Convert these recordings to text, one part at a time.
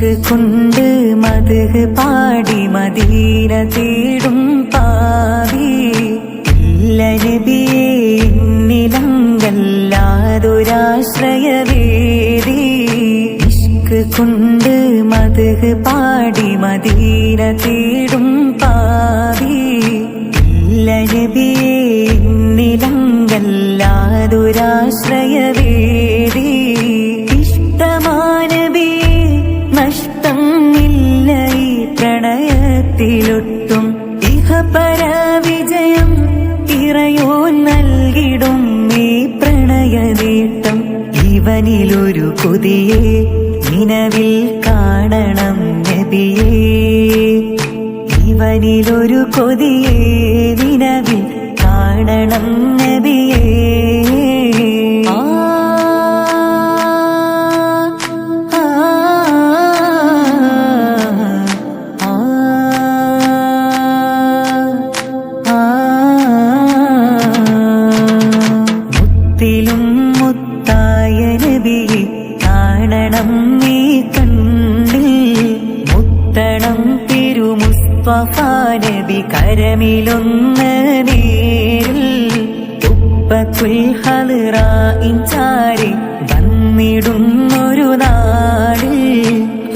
ഇഷ്ക് കൊണ്ട് മധു പാടി മദീന തേടും പാവി. ഇല്ല നബിയേ എന്നിലങ്കല്ലാതൊരാശ്രയവേദി ഇഷ്ക് കൊണ്ട് മധു പാടി മദീന തേടും പാവി. ഇല്ല നബിയേ എന്നിലങ്കല്ലാതൊരാശ്രയവേദി പ്രണയത്തിലൊട്ടും ഇഹപര വിജയം ഇറയോ നൽകിടും ഈ പ്രണയ നേട്ടം ഇവനിലൊരു കൊതിയെ നിലവിൽ കാണണം നബിയേ. ഇവനിലൊരു കൊതിയെ നിലവിൽ കാണണം നബിയേ. മുത്തിലും മുത്തായ നബിയെ കാണണം നീ കണ്ണിൽ. മുത്തണം തിരുമുസ്തഫ നബി കരമിലൊന്ന് നേരിൽ. ഹലിറായിഞ്ചാരി വന്നിടുന്നൊരു നാടിൽ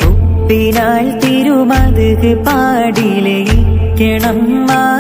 ഉപ്പിനാൽ തിരുമത് പാടിലയിക്കണം ആ